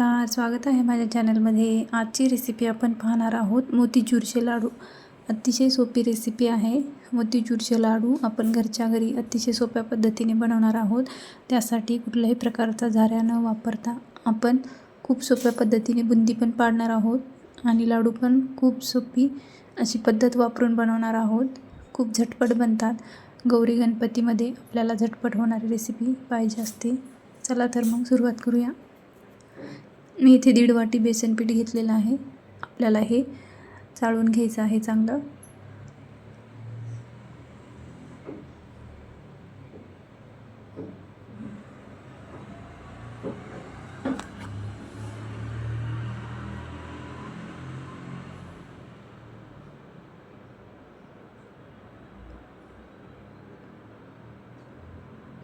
नमस्कार स्वागत आहे माझ्या चॅनलमध्ये. आजची रेसिपी आपण पाहणार आहोत मोतीचूरचे लाडू. अतिशय सोपी रेसिपी आहे. मोतीचूरचे लाडू आपण घरच्या घरी अतिशय सोप्या पद्धतीने बनवणार आहोत. त्यासाठी कुठल्याही प्रकारचा झाऱ्या न वापरता आपण खूप सोप्या पद्धतीने बुंदी पण पाडणार आहोत आणि लाडू पण खूप सोपी अशी पद्धत वापरून बनवणार आहोत. खूप झटपट बनतात. गौरी गणपतीमध्ये आपल्याला झटपट होणारी रेसिपी पाहिजे असते. चला तर मग सुरुवात करूया. मी इथे दीड वाटी बेसन पीठ घेतलेलं आहे. आपल्याला हे चाळून घ्यायचं आहे चांगलं.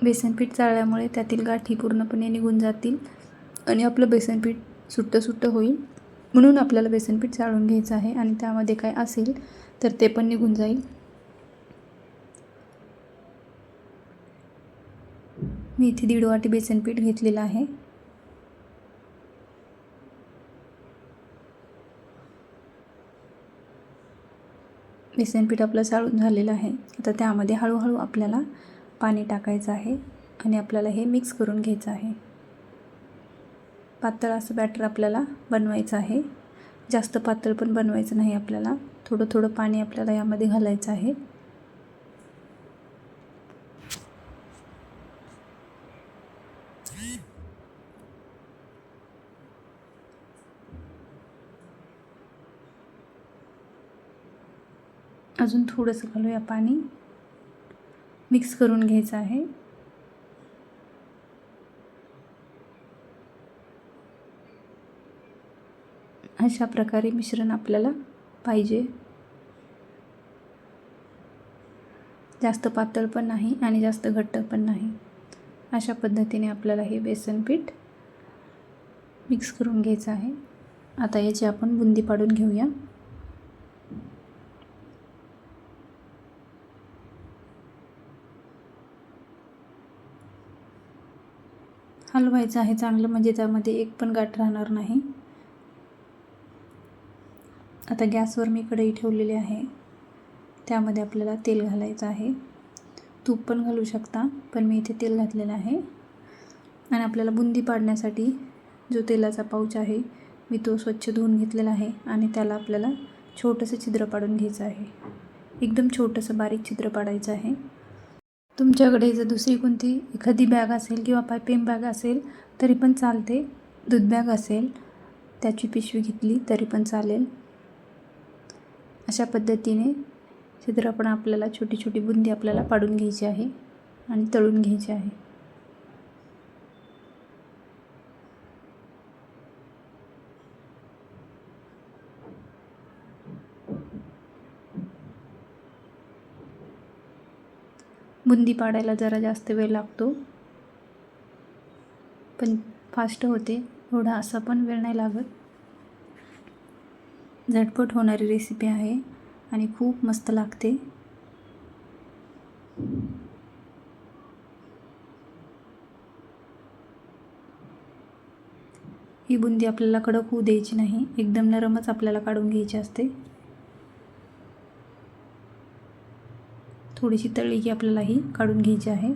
बेसनपीठ चाळल्यामुळे त्यातील गाठी पूर्णपणे निघून जातील. आणि आपलं बेसनपीठ सुट्टं सुट्टं होईल. म्हणून आपल्याला बेसनपीठ चाळून घ्यायचं आहे आणि त्यामध्ये काय असेल तर ते पण निघून जाईल. मी इथे दीड वाटी बेसनपीठ घेतलेलं आहे. बेसनपीठ आपलं चाळून झालेलं आहे. आता त्यामध्ये हळूहळू आपल्याला पाणी टाकायचं आहे आणि आपल्याला हे मिक्स करून घ्यायचं आहे. पातळ असं बॅटर आपल्याला बनवायचं आहे. जास्त पातळ पण बनवायचं नाही आपल्याला. थोडं थोडं पाणी आपल्याला यामध्ये घालायचं आहे. अजून थोडंसं घालूया पाणी. मिक्स करून घ्यायचं आहे. अशा प्रकारे मिश्रण आपल्याला पाहिजे. जास्त पातळ पण नाही आणि जास्त घट्ट पण नाही. अशा पद्धतीने आपल्याला हे बेसन पीठ मिक्स करून घ्यायचं आहे. आता याची आपण बुंदी पाडून घेऊया. हलवायचं आहे चांगलं म्हणजे त्यामध्ये एक पण गाठ राहणार नाही. आता गॅसवर मी कढई ठेवलेली आहे. त्यामध्ये आपल्याला तेल घालायचं आहे. तूप पण घालू शकता पण मी इथे तेल घातलेलं आहे. आणि आपल्याला बुंदी पाडण्यासाठी जो तेलाचा पाऊच आहे मी तो स्वच्छ धुवून घेतलेला आहे आणि त्याला आपल्याला छोटंसं छिद्र पाडून घ्यायचं आहे. एकदम छोटंसं बारीक छिद्र पाडायचं आहे. तुमच्याकडे जर दुसरी कोणती एखादी बॅग असेल किंवा पायपेम बॅग असेल तरी पण चालते. दूध बॅग असेल त्याची पिशवी घेतली तरी पण चालेल. अशा पद्धतीने छिद्र आपण आपल्याला छोटी छोटी बुंदी आपल्याला पाडून घ्यायची आहे आणि तळून घ्यायची आहे. बुंदी पाडायला जरा जास्त वेळ लागतो. पण फास्ट होते एवढा असा पण वेळ नाही लागत. झटपट होणारी रेसिपी आहे आणि खूप मस्त लागते. ही बुंदी आपल्याला कडक होऊ द्यायची नाही एकदम नरमच आपल्याला काढून घ्यायची असते. थोडीशी तळी की आपल्याला ही काढून घ्यायची आहे.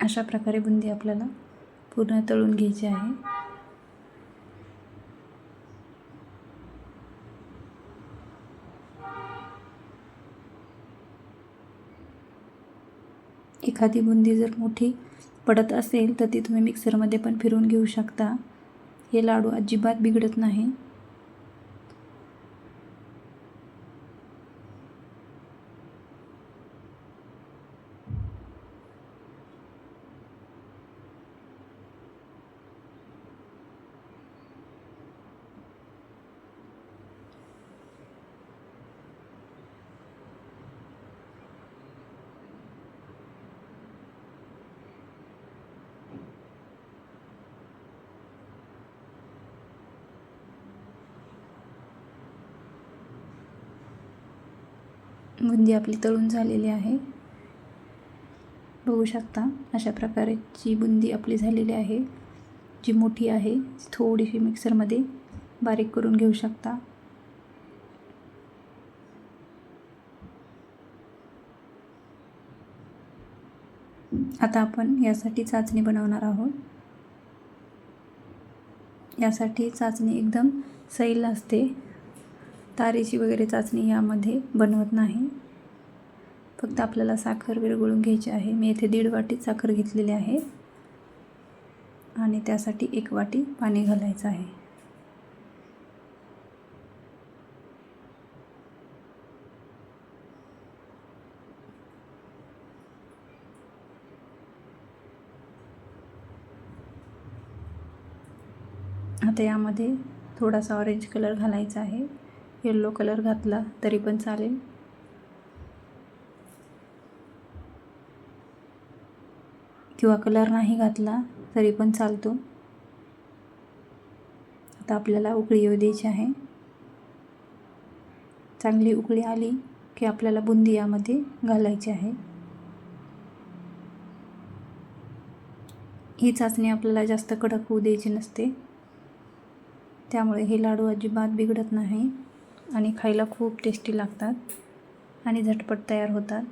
अशा प्रकारे बुंदी आपल्याला पूर्ण तळून घ्यायची आहे. एखादी बुंदी जर मोठी पडत असेल तर ती तुम्ही मिक्सरमध्ये पण फिरून घेऊ शकता. हे लाडू अजिबात बिघडत नाही. बुंदी आपली तळून झालेली आहे. बघू शकता अशा प्रकारची बुंदी आपली झालेली आहे जी मोठी आहे थोडीशी मिक्सरमध्ये बारीक करून घेऊ शकता. आता आपण यासाठी चाचणी बनवणार आहोत. यासाठी चाचणी एकदम सैल असते. तारेची वगैरे चाचणी यामध्ये बनवत नाही. फक्त आपल्याला साखर विरघळून घ्यायची आहे. मी येथे दीड वाटी साखर घेतलेली आहे. आणि त्यासाठी एक वाटी पाणी घालायचं आहे. आता यामध्ये थोडासा ऑरेंज कलर घालायचा आहे. येल्लो कलर घातला तरी पण चालेल. किंवा कलर नाही घातला तरी पण चालतो. आता आपल्याला उकळी येऊ द्यायची आहे. चांगली उकळी आली की आपल्याला बुंदी यामध्ये घालायची आहे. ही चाचणी आपल्याला जास्त कडक होऊ द्यायची नसते. त्यामुळे हे लाडू अजिबात बिघडत नाही. आणि खायला खूप टेस्टी लागतात आणि झटपट तयार होतात.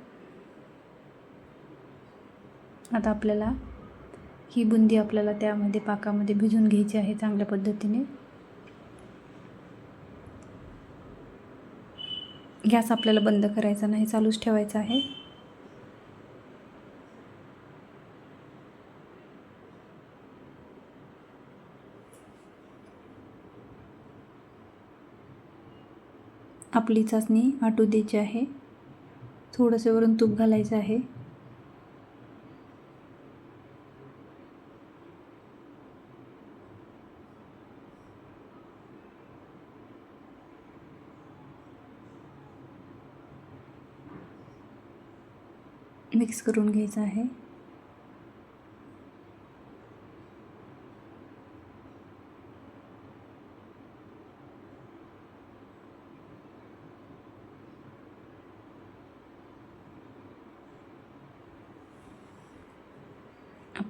आता आपल्याला ही बुंदी आपल्याला त्यामध्ये पाकामध्ये भिजून घ्यायची आहे चांगल्या पद्धतीने. गॅस आपल्याला बंद करायचा नाही चालूच ठेवायचा आहे. आपली चाचणी आटू द्यायची आहे. थोडंसं वरून तूप घालायचं आहे. मिक्स करून घ्यायचं आहे.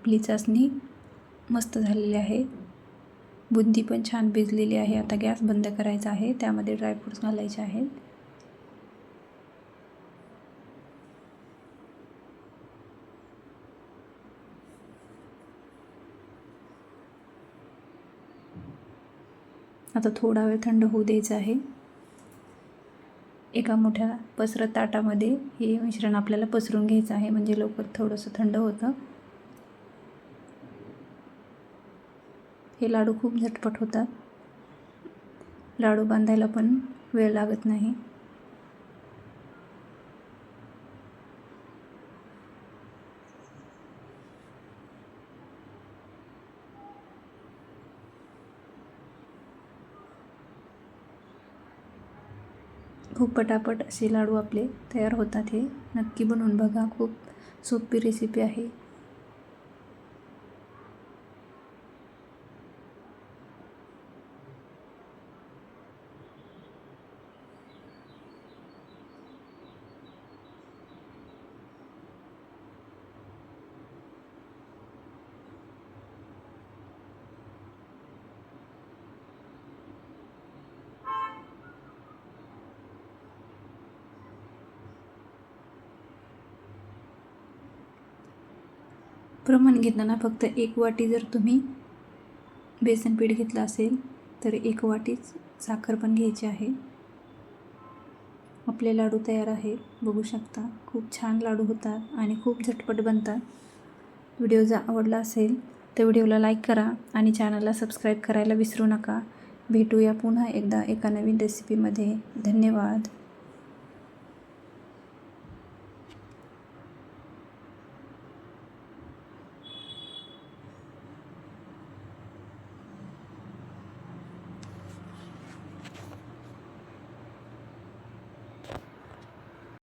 आपली चाचणी मस्त झालेली आहे. बुंदी पण छान भिजलेली आहे. आता गॅस बंद करायचा आहे. त्यामध्ये ड्रायफ्रूट्स घालायचे आहेत. आता थोडा वेळ थंड होऊ द्यायचं आहे. एका मोठ्या पसरत ताटामध्ये हे मिश्रण आपल्याला पसरून घ्यायचं आहे. म्हणजे लवकर थोडंसं थंड होतं. हे लाडू खूप झटपट होतात. लाडू बांधायला पण वेळ लागत नाही. खूप पटापट असे लाडू आपले तयार होतात हे. नक्की बनवून बघा. खूप सोपी रेसिपी आहे. प्रमाण घेताना फक्त एक वाटी जर तुम्ही बेसन पीठ घेतलं असेल तर एक वाटीच साखर पण घ्यायची आहे. आपले लाडू तयार आहे. बघू शकता खूप छान लाडू होतात आणि खूप झटपट बनतात. व्हिडिओ जर आवडला असेल तर व्हिडिओला लाईक करा आणि चॅनलला सबस्क्राईब करायला विसरू नका. भेटूया पुन्हा एकदा एका नवीन रेसिपीमध्ये धन्यवाद.